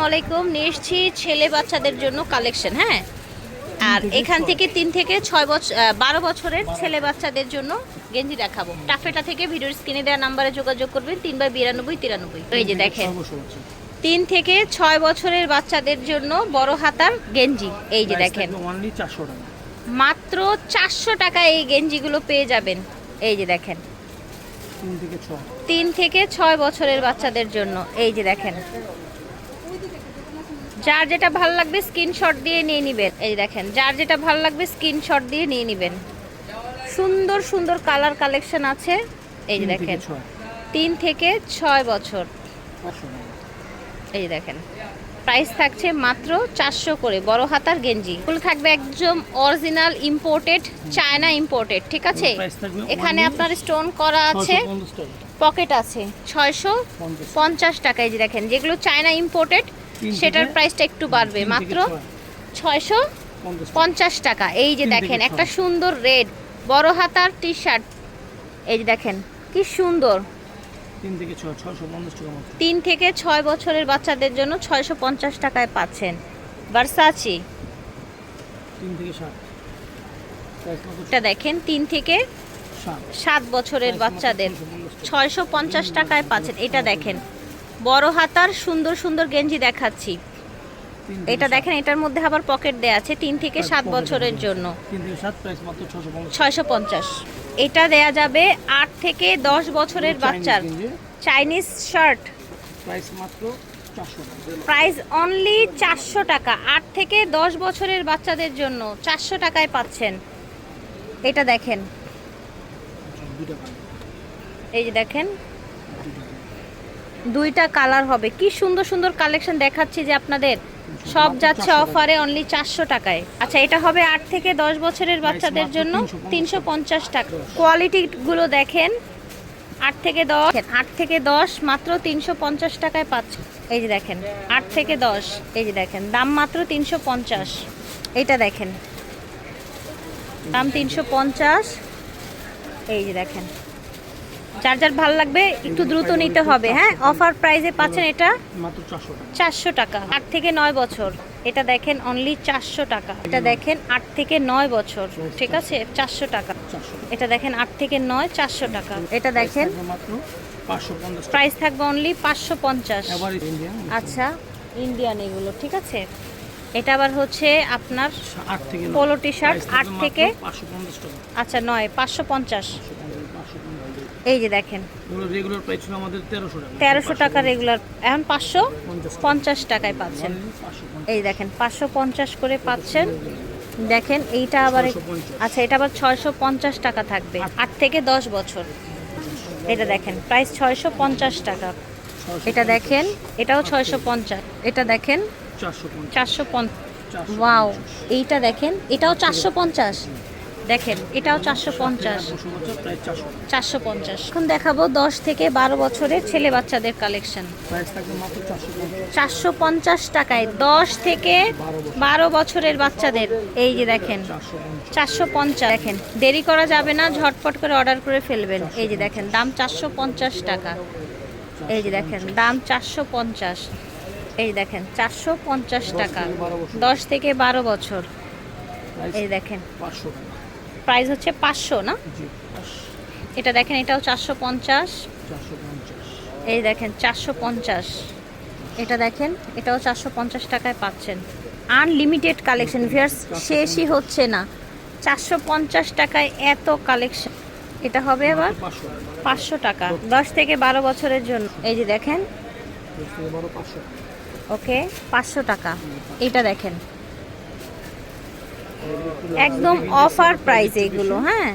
আসসালামু আলাইকুম নিয়ে এসেছি ছেলে বাচ্চাদের জন্য কালেকশন হ্যাঁ? আর এখান থেকে তিন থেকে ছয় বছর বারো বছরের ছেলে বাচ্চাদের জন্য গেঞ্জি দেখাবো। টাফেটা থেকে ভিডিওর স্ক্রিনে দেওয়া নাম্বারে যোগাযোগ করবেন তিন বাই বিরানব্বই তিরানব্বই। এই যে দেখেন তিন থেকে ছয় বছরের বাচ্চাদের জন্য বড় হাতার গেঞ্জি এই যে দেখেন। মাত্র চারশো টাকা এই গেঞ্জিগুলো পেয়ে যাবেন এই যে দেখেন। তিন থেকে ছয় বছরের বাচ্চাদের জন্য এই যে দেখেন। যার যেটা ভালো লাগবে স্ক্রিনশট দিয়ে নিয়ে নেবেন। এই দেখেন যার যেটা ভালো লাগবে স্ক্রিনশট দিয়ে নিয়ে নেবেন। সুন্দর সুন্দর কালার কালেকশন আছে। এই যে দেখেন তিন থেকে ছয় বছর। এই দেখেন প্রাইস থাকছে মাত্র চারশো করে বড় হাতার গেঞ্জি। এগুলো থাকবে একদম অরিজিনাল ইম্পোর্টেড চায়না ইম্পোর্টেড ঠিক আছে? এখানে আপনার স্টোন করা আছে পকেট আছে ছয়শো পঞ্চাশ। পঞ্চাশ টাকায় যে দেখেন যেগুলো চায়না ইম্পোর্টেড সেটার প্রাইসটা একটু বাড়বে। মাত্র ছয়শো পঞ্চাশ টাকা। এই যে দেখেন একটা সুন্দর রেড বড় হাতার টি শার্ট এই যে দেখেন কি সুন্দর। তিন থেকে ছয় বছরের বাচ্চাদের জন্য ছয়শো পঞ্চাশ টাকায় পাচ্ছেন। মাত্র এটা দেখেন তিন থেকে সাত। বছরের বাচ্চাদের। ছয়শো পঞ্চাশ টাকায় পাচ্ছেন। এটা দেখেন বড় হাতার সুন্দর সুন্দর গেঞ্জি দেখাচ্ছি। এটা দেখেন এটার মধ্যে আবার পকেট দেয়া আছে তিন থেকে সাত বছরের জন্য। ছয়শো পঞ্চাশ। এটা দেয়া যাবে আট থেকে দশ বছরের বাচ্চার। চাইনিজ শার্ট প্রাইস অনলি চারশো টাকা। আট থেকে দশ বছরের বাচ্চাদের জন্য চারশো টাকায় পাচ্ছেন। এটা দেখেন। আচ্ছা, এই যে দেখেন। দুইটা কালার হবে। কি সুন্দর সুন্দর কালেকশন দেখাচ্ছি যে আপনাদের। সব যাচ্ছে অফারে অনলি চারশো টাকায়। আচ্ছা এটা হবে আট থেকে দশ বছরের বাচ্চাদের জন্য তিনশো পঞ্চাশ টাকা। কোয়ালিটিগুলো দেখেন। আট থেকে দশ, আট থেকে দশ মাত্র তিনশো পঞ্চাশ টাকায় পাচ্ছে। এই যে দেখেন, আট থেকে দশ, এই যে দেখেন, দাম মাত্র তিনশো পঞ্চাশ। এইটা দেখেন, দাম তিনশো পঞ্চাশ। এই যে দেখেন যার যার ভালো লাগবে একটু দ্রুত নিতে হবে হ্যাঁ? অফার প্রাইসে পাচ্ছেন এটা চারশো টাকা। আট থেকে নয় বছর। এটা দেখেন অনলি চারশো টাকা। এটা দেখেন আট থেকে নয় বছর। ঠিক আছে? চারশো টাকা। এটা দেখেন আট থেকে নয় চারশো টাকা। এটা দেখেন প্রাইস থাকবে অনলি পাঁচশো পঞ্চাশ। আচ্ছা। ইন্ডিয়ান এগুলো ঠিক আছে? এটা আবার হচ্ছে আপনার পোলো টি শার্ট আট থেকে আচ্ছা নয় পাঁচশো পঞ্চাশ পাঁচশো পঞ্চাশ, পাঁচশো পঞ্চাশ। এই যে দেখেন। রেগুলার প্রাইস ছিল আমাদের তেরোশো টাকা। তেরোশো টাকা রেগুলার এখন পাঁচশো পঞ্চাশ। পঞ্চাশ টাকায় পাচ্ছেন। পঞ্চাশ। এই দেখেন পাঁচশো পঞ্চাশ করে পাচ্ছেন। দেখেন এইটা আবার আচ্ছা এটা আবার ছয়শো পঞ্চাশ টাকা থাকবে। আট। থেকে দশ বছর। এটা দেখেন প্রাইস ছয়শো পঞ্চাশ টাকা। এটা দেখেন এটাও ছয়শো পঞ্চাশ। এটা দেখেন চারশো পঞ্চাশ। চারশো পঞ্চাশ। চারশো ওয়াও পঞ্চাশ। এইটা দেখেন এটাও চারশো পঞ্চাশ। দেখেন, এটাও চারশো পঞ্চাশ। চারশো পঞ্চাশ। এখন দেখাবো দশ থেকে বারো বছরের ছেলে বাচ্চাদের কালেকশন চারশো পঞ্চাশ টাকায় দশ থেকে বারো বছরের বাচ্চাদের। এই যে দেখেন, চারশো পঞ্চাশ। দেখেন, দেরি করা যাবে না, ঝটপট করে অর্ডার করে ফেলবেন। এই যে দেখেন, দাম চারশো পঞ্চাশ টাকা। এই যে দেখেন, দাম চারশো পঞ্চাশ। এই দেখেন, চারশো পঞ্চাশ টাকা। দশ থেকে বারো বছর। এই দেখেন প্রাইস হচ্ছে পাঁচশো না? এটা দেখেন এটাও চারশো পঞ্চাশ। এই দেখেন চারশো পঞ্চাশ। এটা দেখেন এটাও চারশো পঞ্চাশ টাকায় পাচ্ছেন। আনলিমিটেড কালেকশন ভিয়ার্স শেষই হচ্ছে না। চারশো পঞ্চাশ টাকায় এত কালেকশন এটা হবে আবার পাঁচশো। টাকা। দশ থেকে বারো বছরের জন্য। এই যে দেখেন। ওকে পাঁচশো টাকা। এটা দেখেন। একদম অফার প্রাইস এইগুলো হ্যাঁ?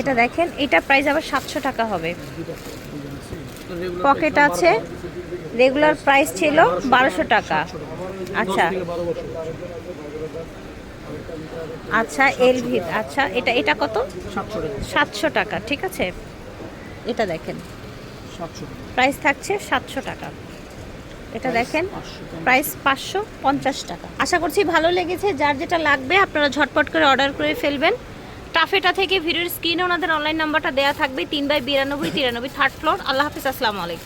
এটা দেখেন এটা প্রাইস আবার সাতশো টাকা হবে। পকেট আছে রেগুলার প্রাইস ছিল বারোশো টাকা। আচ্ছা। আচ্ছা এলভি আচ্ছা এটা এটা কত? সাতশো টাকা ঠিক আছে? এটা দেখেন। প্রাইস থাকছে সাতশো টাকা। এটা দেখেন প্রাইস পাঁচশো পঞ্চাশ টাকা। আশা করছি ভালো লেগেছে, যার যেটা লাগবে আপনারা ঝটপট করে অর্ডার করে ফেলবেন। টাফেটা থেকে ভিডিওর স্ক্রিনে ওনাদের অনলাইন নাম্বারটা দেওয়া থাকবে, তিন বাই বিরানব্বই, তিরানব্বই থার্ড ফ্লোর আল্লাহ হাফিজ, আসসালামু আলাইকুম।